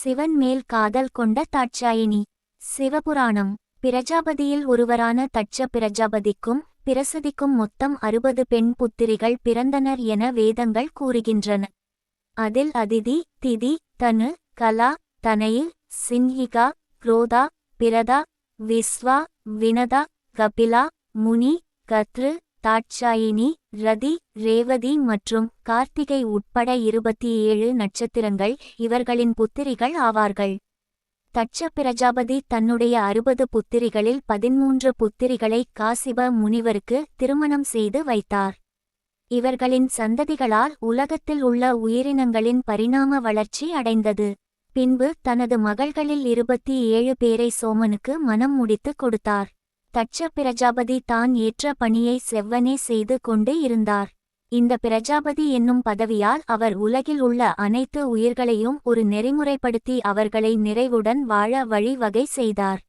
சிவன் மேல் காதல் கொண்ட தாட்சாயினி. சிவபுராணம். பிரஜாபதியில் ஒருவரான தட்ச பிரஜாபதிக்கும் பிரசதிக்கும் மொத்தம் அறுபது பெண் புத்திரிகள் பிறந்தனர் என வேதங்கள் கூறுகின்றன. அதில் அதிதி திதி தனு கலா தனயில் சின்ஹிகா குரோதா பிரதா விஸ்வா வினதா கபிலா முனி கத்ரு தாட்சாயினி ரதி ரேவதி மற்றும் கார்த்திகை உட்பட இருபத்தி ஏழு நட்சத்திரங்கள் இவர்களின் புத்திரிகள் ஆவார்கள். தட்ச பிரஜாபதி தன்னுடைய அறுபது புத்திரிகளில் பதிமூன்று புத்திரிகளை காசிப முனிவருக்கு திருமணம் செய்து வைத்தார். இவர்களின் சந்ததிகளால் உலகத்தில் உள்ள உயிரினங்களின் பரிணாம வளர்ச்சி அடைந்தது. பின்பு தனது மகள்களில் இருபத்தி ஏழு பேரை சோமனுக்கு மனம் முடித்துக் கொடுத்தார். தட்ச பிரஜாபதி தான் ஏற்ற பணியை செவ்வனே செய்து கொண்டு இருந்தார். இந்த பிரஜாபதி என்னும் பதவியால் அவர் உலகில் உள்ள அனைத்து உயிர்களையும் ஒரு நெறிமுறைப்படுத்தி அவர்களை நிறைவுடன் வாழ வழிவகை செய்தார்.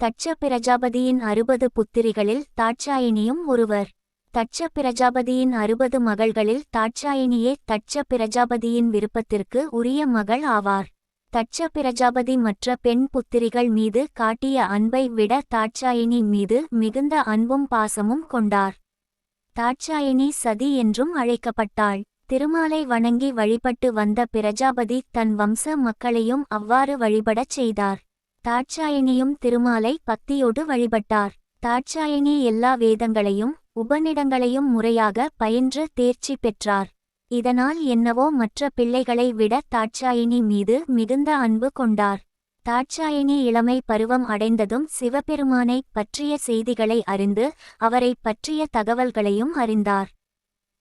தட்ச பிரஜாபதியின் அறுபது புத்திரிகளில் தாட்சாயினியும் ஒருவர். தட்ச பிரஜாபதியின் அறுபது மகள்களில் தாட்சாயினியே தட்ச பிரஜாபதியின் விருப்பத்திற்கு உரிய மகள் ஆவார். தட்ச பிரஜாபதி மற்ற பெண் புத்திரிகள் மீது காட்டிய அன்பை விட தாட்சாயினி மீது மிகுந்த அன்பும் பாசமும் கொண்டார். தாட்சாயினி சதி என்றும் அழைக்கப்பட்டாள். திருமாலை வணங்கி வழிபட்டு வந்த பிரஜாபதி தன் வம்ச மக்களையும் அவ்வாறு வழிபடச் செய்தார். தாட்சாயினியும் திருமாலை பக்தியோடு வழிபட்டார். தாட்சாயினி எல்லா வேதங்களையும் உபநிடங்களையும் முறையாக பயின்று தேர்ச்சி பெற்றார். இதனால் என்னவோ மற்ற பிள்ளைகளை விட தாட்சாயினி மீது மிகுந்த அன்பு கொண்டார். தாட்சாயினி இளமை பருவம் அடைந்ததும் சிவபெருமானைப் பற்றிய செய்திகளை அறிந்து அவரை பற்றிய தகவல்களையும் அறிந்தார்.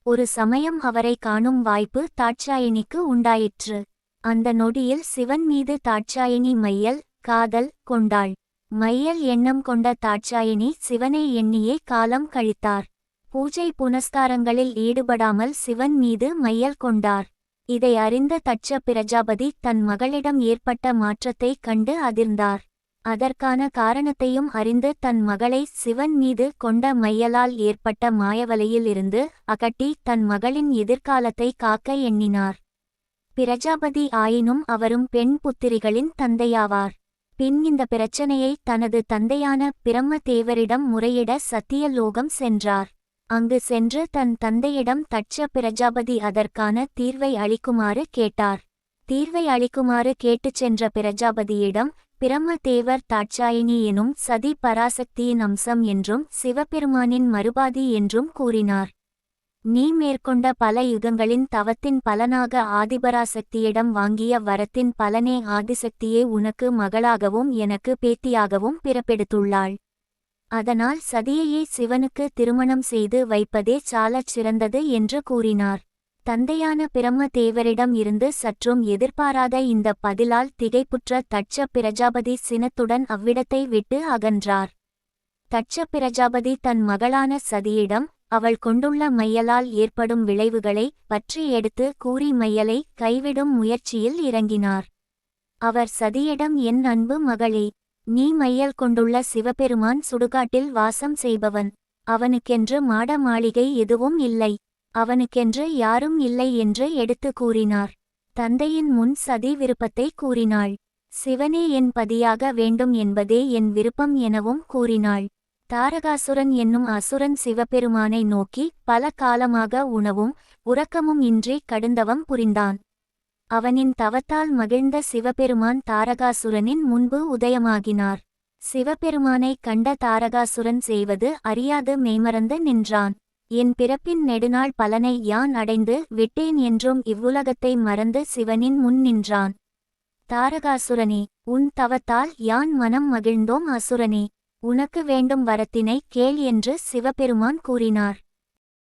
ஒரு சமயம் அவரை காணும் வாய்ப்பு தாட்சாயினிக்கு உண்டாயிற்று. அந்த நொடியில் சிவன் மீது தாட்சாயினி மையல் காதல் கொண்டாள். மையல் எண்ணம் கொண்ட தாட்சாயினி சிவனை எண்ணியே காலம் கழித்தார். பூஜை புனஸ்காரங்களில் ஈடுபடாமல் சிவன் மீது மையல் கொண்டார். இதை அறிந்த தட்ச பிரஜாபதி தன் மகளிடம் ஏற்பட்ட மாற்றத்தைக் கண்டு அதிர்ந்தார். அதற்கான காரணத்தையும் அறிந்து தன் மகளை சிவன் மீது கொண்ட மையலால் ஏற்பட்ட மாயவலையிலிருந்து அகட்டி தன் மகளின் எதிர்காலத்தை காக்க எண்ணினார். பிரஜாபதி ஆயினும் அவரும் பெண் புத்திரிகளின் தந்தையாவார். பின் இந்த பிரச்சனையை தனது தந்தையான பிரம்மதேவரிடம் முறையிட சத்தியலோகம் சென்றார். அங்கு சென்று தன் தந்தையிடம் தட்ச பிரஜாபதி அதற்கான தீர்வை அளிக்குமாறு கேட்டார். தீர்வை அளிக்குமாறு கேட்டுச் சென்ற பிரஜாபதியிடம் பிரம்மதேவர் தாட்சாயினி எனும் சதி பராசக்தியின் அம்சம் என்றும் சிவபெருமானின் மறுபாதி என்றும் கூறினார். நீ மேற்கொண்ட பல யுகங்களின் தவத்தின் பலனாக ஆதிபராசக்தியிடம் வாங்கிய வரத்தின் பலனே ஆதிசக்தியே உனக்கு மகளாகவும் எனக்கு பேத்தியாகவும் பிறப்பெடுத்துள்ளாள். அதனால் சதியையே சிவனுக்கு திருமணம் செய்து வைப்பதே சாலச் சிறந்தது என்று கூறினார். தந்தையான பிரம்ம தேவரிடம் இருந்து சற்றும் எதிர்பாராத இந்த பதிலால் திகைப்புற்ற தட்ச பிரஜாபதி சினத்துடன் அவ்விடத்தை விட்டு அகன்றார். தட்ச பிரஜாபதி தன் மகளான சதியிடம் அவள் கொண்டுள்ள மையலால் ஏற்படும் விளைவுகளை பற்றி எடுத்து கூறி மையலை கைவிடும் முயற்சியில் இறங்கினார். அவர் சதியிடம் என் அன்பு மகளே நீ மையல் கொண்டுள்ள சிவபெருமான் சுடுகாட்டில் வாசம் செய்பவன். அவனுக்கென்று மாட மாளிகை எதுவும் இல்லை. அவனுக்கென்று யாரும் இல்லை என்று எடுத்து கூறினார். தந்தையின் முன் சதி விருப்பத்தை கூறினாள். சிவனே என் பதியாக வேண்டும் என்பதே என் விருப்பம் எனவும் கூறினாள். தாரகாசுரன் என்னும் அசுரன் சிவபெருமானை நோக்கி பல காலமாக உணவும் உறக்கமும் இன்றி கடுந்தவம் புரிந்தான். அவனின் தவத்தால் மகிழ்ந்த சிவபெருமான் தாரகாசுரனின் முன்பு உதயமாகினார். சிவபெருமானை கண்ட தாரகாசுரன் செய்வது அறியாது மெய்மறந்து நின்றான். என் பிறப்பின் நெடுநாள் பலனை யான் அடைந்து விட்டேன் என்றும் இவ்வுலகத்தை மறந்து சிவனின் முன் நின்றான். தாரகாசுரனே உன் தவத்தால் யான் மனம் மகிழ்ந்தோம் அசுரனே உனக்கு வேண்டும் வரத்தினை கேள் என்று சிவபெருமான் கூறினார்.